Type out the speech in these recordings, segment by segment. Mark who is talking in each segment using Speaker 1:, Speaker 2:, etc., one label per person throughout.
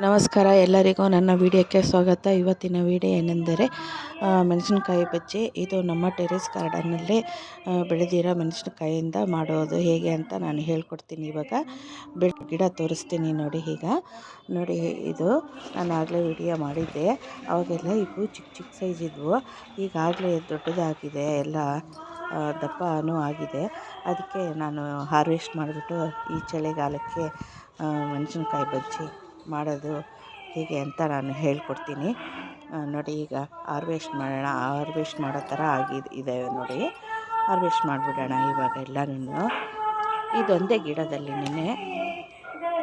Speaker 1: ನಮಸ್ಕಾರ ಎಲ್ಲರಿಗೂ ನನ್ನ ವಿಡಿಯೋಕ್ಕೆ ಸ್ವಾಗತ. ಇವತ್ತಿನ ವಿಡಿಯೋ ಏನೆಂದರೆ ಮೆಣಸಿನ್ಕಾಯಿ ಬಜ್ಜಿ. ಇದು ನಮ್ಮ ಟೆರೆಸ್ ಗಾರ್ಡನ್ನಲ್ಲೇ ಆ, ಬೆಳೆದಿರೋ ಮೆಣಸಿನಕಾಯಿಯಿಂದ ಮಾಡೋದು ಹೇಗೆ ಅಂತ ನಾನು ಹೇಳ್ಕೊಡ್ತೀನಿ ಇವಾಗ. ಬೆಳೆ ಗಿಡ ತೋರಿಸ್ತೀನಿ ನೋಡಿ ಈಗ. ನೋಡಿ ಇದು ನಾನು ಆಗಲೇ ವಿಡಿಯೋ ಮಾಡಿದ್ದೆ. ಅವಾಗೆಲ್ಲ ಇವು ಚಿಕ್ಕ ಚಿಕ್ಕ ಸೈಜ್ ಇದ್ವು. ಈಗಾಗಲೇ ದೊಡ್ಡದಾಗಿದೆ. ಎಲ್ಲ ದಪ್ಪನೂ ಆಗಿದೆ. ಅದಕ್ಕೆ ನಾನು ಹಾರ್ವೆಸ್ಟ್ ಮಾಡಿಬಿಟ್ಟು ಈ ಚಳಿಗಾಲಕ್ಕೆ ಮೆಣಸಿನ್ಕಾಯಿ ಬಜ್ಜಿ ಮಾಡೋದು ಹೇಗೆ ಅಂತ ನಾನು ಹೇಳ್ಕೊಡ್ತೀನಿ. ನೋಡಿ ಈಗ ಹಾರ್ವೆಸ್ಟ್ ಮಾಡೋಣ, ಹಾರ್ವೆಸ್ಟ್ ಮಾಡೋ ಥರ ಆಗಿದೆ ಇದೆ ನೋಡಿ. ಹಾರ್ವೆಸ್ಟ್ ಮಾಡಿಬಿಡೋಣ ಇವಾಗ ಎಲ್ಲನೂ ಇದೊಂದೇ ಗಿಡದಲ್ಲಿ ನೆನೆ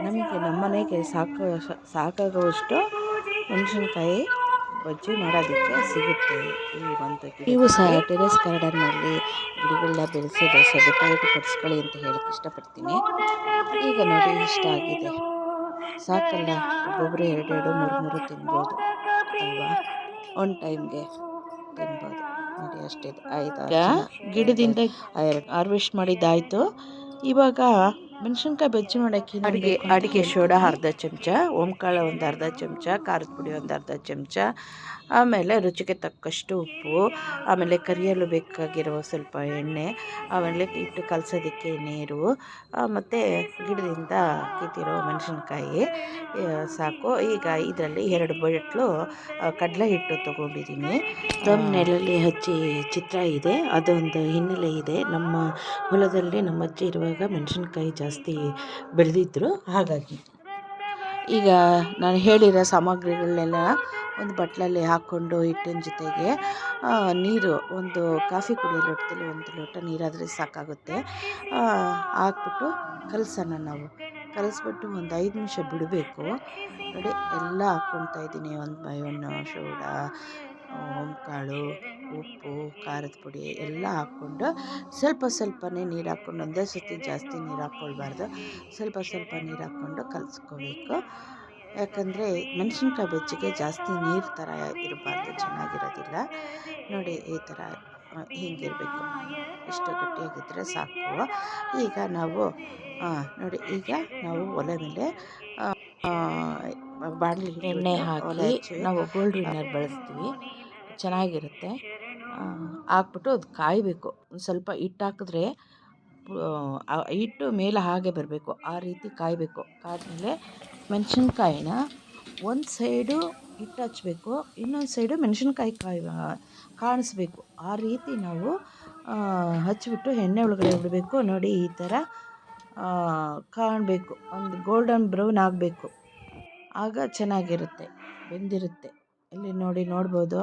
Speaker 1: ನಮಗೆ ನಮ್ಮನೆಗೆ ಸಾಕು, ಸಾಕಾಗುವಷ್ಟು ಮೆಣಸಿನ್ಕಾಯಿ ಬಜ್ಜಿ ಮಾಡೋದಕ್ಕೆ ಸಿಗುತ್ತೆ ಈ ಒಂದು ನೀವು ಸಹ ಟೆರೆಸ್ ಗಾರ್ಡನ್ನಲ್ಲಿ ಗಿಡಗಳನ್ನ ಬೆಳೆಸೋದು ಸದುಪಯೋಗ ಪಡಿಸ್ಕೊಳ್ಳಿ ಅಂತ ಹೇಳಕ್ಕೆ ಇಷ್ಟಪಡ್ತೀನಿ. ಈಗ ನೋಡಿ ಇಷ್ಟ ಆಗಿದೆ ಸಾಕಲ್ಲ. ಒಬ್ಬೊಬ್ಬರು ಎರಡೆರಡು ಮೂರು ಮೂರು ತಿನ್ಬೋದು ಅಲ್ವಾ? ಒನ್ ಟೈಮ್ಗೆ ತಿನ್ಬೋದು. ನೋಡಿ ಅಷ್ಟೇ. ಆಯ್ತಾ ಗಿಡದಿಂದ ಹಾರ್ವೆಸ್ಟ್ ಮಾಡಿದ್ದಾಯಿತು. ಇವಾಗ ಮೆಣಸಿನ್ಕಾಯಿ ಬಜ್ಜಿ ಮಾಡೋಕ್ಕೆ ಅಡಿಗೆ ಅಡಿಗೆ ಸೋಡಾ ಅರ್ಧ ಚಮಚ ಓಂಕಾಳು ಒಂದು ಅರ್ಧ ಚಮಚ ಖಾರದ ಪುಡಿ ಒಂದು ಅರ್ಧ ಚಮಚ ಆಮೇಲೆ ರುಚಿಗೆ ತಕ್ಕಷ್ಟು ಉಪ್ಪು ಆಮೇಲೆ ಕರಿಯಲು ಬೇಕಾಗಿರೋ ಸ್ವಲ್ಪ ಎಣ್ಣೆ ಆಮೇಲೆ ಹಿಟ್ಟು ಕಲಸೋದಕ್ಕೆ ನೀರು ಮತ್ತು ಗಿಡದಿಂದ ಕಿತ್ತಿರೋ ಮೆಣಸಿನ್ಕಾಯಿ ಸಾಕು. ಈಗ ಇದರಲ್ಲಿ ಎರಡು ಬಟ್ಲು ಕಡಲೆ ಹಿಟ್ಟು ತೊಗೊಂಡಿದ್ದೀನಿ. ದಮ್ ನೆಲಲ್ಲಿ ಹಚ್ಚಿ ಚಿತ್ರ ಇದೆ. ಅದೊಂದು ಹಿನ್ನೆಲೆ ಇದೆ. ನಮ್ಮ ಹೊಲದಲ್ಲಿ ನಮ್ಮ ಅಜ್ಜಿ ಇರುವಾಗ ಮೆಣಸಿನ್ಕಾಯಿ ಜಾಸ್ತಿ ಬೆಳೆದಿದ್ರು, ಹಾಗಾಗಿ. ಈಗ ನಾನು ಹೇಳಿರೋ ಸಾಮಗ್ರಿಗಳನ್ನೆಲ್ಲ ಒಂದು ಬಟ್ಲಲ್ಲಿ ಹಾಕ್ಕೊಂಡು ಹಿಟ್ಟಿನ ಜೊತೆಗೆ ನೀರು, ಒಂದು ಕಾಫಿ ಕುಡಿಯೋ ಲೋಟದಲ್ಲಿ ಒಂದು ಲೋಟ ನೀರಾದರೆ ಸಾಕಾಗುತ್ತೆ. ಹಾಕ್ಬಿಟ್ಟು ಕಲಸೋಣ ನಾವು. ಕಲಿಸ್ಬಿಟ್ಟು ಒಂದು ಐದು ನಿಮಿಷ ಬಿಡಬೇಕು. ನೋಡಿ, ಎಲ್ಲ ಹಾಕ್ಕೊಳ್ತಾ ಇದ್ದೀನಿ. ಒಂದು ಬಯೋನ್ ಸೋಡಾ ಓಂಕಾಳು, ಉಪ್ಪು, ಖಾರದ ಪುಡಿ ಎಲ್ಲ ಹಾಕ್ಕೊಂಡು ಸ್ವಲ್ಪ ಸ್ವಲ್ಪನೇ ನೀರು ಹಾಕ್ಕೊಂಡು ಒಂದೇ ಸತಿ ಜಾಸ್ತಿ ನೀರು ಹಾಕ್ಕೊಳ್ಬಾರ್ದು. ಸ್ವಲ್ಪ ಸ್ವಲ್ಪ ನೀರು ಹಾಕ್ಕೊಂಡು ಕಲಿಸ್ಕೋಬೇಕು. ಯಾಕಂದರೆ ಮೆಣಸಿನ್ಕಾಯಿ ಬೆಚ್ಚಿಗೆ ಜಾಸ್ತಿ ನೀರು ಥರ ಇರಬಾರ್ದು, ಚೆನ್ನಾಗಿರೋದಿಲ್ಲ. ನೋಡಿ ಈ ಥರ ಹೀಗಿರಬೇಕು. ಇಷ್ಟು ಗಟ್ಟಿಯಾಗಿದ್ದರೆ ಸಾಕು. ಈಗ ನಾವು ನೋಡಿ ಈಗ ನಾವು ಒಲೆ ಮೇಲೆ ಬಾಣಲಿ ಎಣ್ಣೆ ಹಾಕಿ ನಾವು ಗೋಲ್ಡ್ ವಿನ್ನರ್ ಬಳಸ್ತೀವಿ. ಚೆನ್ನಾಗಿರುತ್ತೆ. ಹಾಕ್ಬಿಟ್ಟು ಅದು ಕಾಯಬೇಕು. ಒಂದು ಸ್ವಲ್ಪ ಹಿಟ್ಟು ಹಾಕಿದ್ರೆ ಹಿಟ್ಟು ಮೇಲೆ ಹಾಗೆ ಬರಬೇಕು. ಆ ರೀತಿ ಕಾಯಬೇಕು. ಕಾದ್ಮೇಲೆ ಮೆಣಸಿನ್ಕಾಯಿನ ಒಂದು ಸೈಡು ಹಿಟ್ಟು ಹಚ್ಚಬೇಕು ಇನ್ನೊಂದು ಸೈಡು ಮೆಣಸಿನ್ಕಾಯಿ ಕಾಯಿ ಕಾಣಿಸ್ಬೇಕು. ಆ ರೀತಿ ನಾವು ಹಚ್ಚಿಬಿಟ್ಟು ಹಚ್ಬಿಟ್ಟು ಎಣ್ಣೆ ಒಳಗಡೆ ಬಿಡಬೇಕು ನೋಡಿ ಈ ಥರ ಕಾಣಬೇಕು. ಒಂದು ಗೋಲ್ಡನ್ ಬ್ರೌನ್ ಆಗಬೇಕು. ಆಗ ಚೆನ್ನಾಗಿರುತ್ತೆ ಬೆಂದಿರುತ್ತೆ. ಇಲ್ಲಿ ನೋಡಿ ನೋಡ್ಬೋದು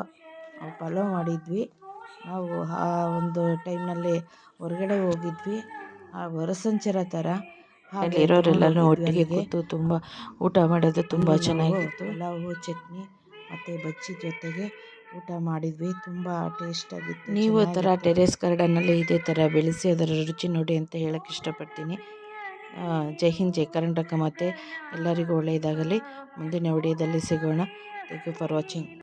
Speaker 1: ನಾವು ಪಲಾವ್ ಮಾಡಿದ್ವಿ. ನಾವು ಆ ಒಂದು ಟೈಮ್ನಲ್ಲಿ ಹೊರಗಡೆ ಹೋಗಿದ್ವಿ. ಆ ಹೊರಸಂಚರ ಥರ
Speaker 2: ಇರೋರೆಲ್ಲರೂ ಒಟ್ಟಿಗೆ ಕೂತು ತುಂಬ ಊಟ ಮಾಡೋದು ತುಂಬ ಚೆನ್ನಾಗಿತ್ತು.
Speaker 1: ಪಲಾವು ಚಟ್ನಿ ಮತ್ತು ಬಜ್ಜಿ ಜೊತೆಗೆ ಊಟ ಮಾಡಿದ್ವಿ. ತುಂಬ ಟೇಸ್ಟ್ ಆಗಿತ್ತು
Speaker 2: ನೀವು ಥರ
Speaker 1: ಚೆನ್ನಾಗಿತ್ತು.
Speaker 2: ಟೆರೇಸ್ ಗಾರ್ಡನಲ್ಲಿ ಇದೇ ಥರ ಬೆಳೆಸಿ ಅದರ ರುಚಿ ನೋಡಿ ಅಂತ ಹೇಳಕ್ಕೆ ಇಷ್ಟಪಡ್ತೀನಿ. ಆ, ಜೈ ಹಿಂದ್ ಜೈ ಕರ್ನಾಟಕ ಮತ್ತು ಎಲ್ಲರಿಗೂ ಒಳ್ಳೆಯದಾಗಲಿ. ಮುಂದಿನ ವಿಡಿಯೋದಲ್ಲಿ ಸಿಗೋಣ. Thank you for watching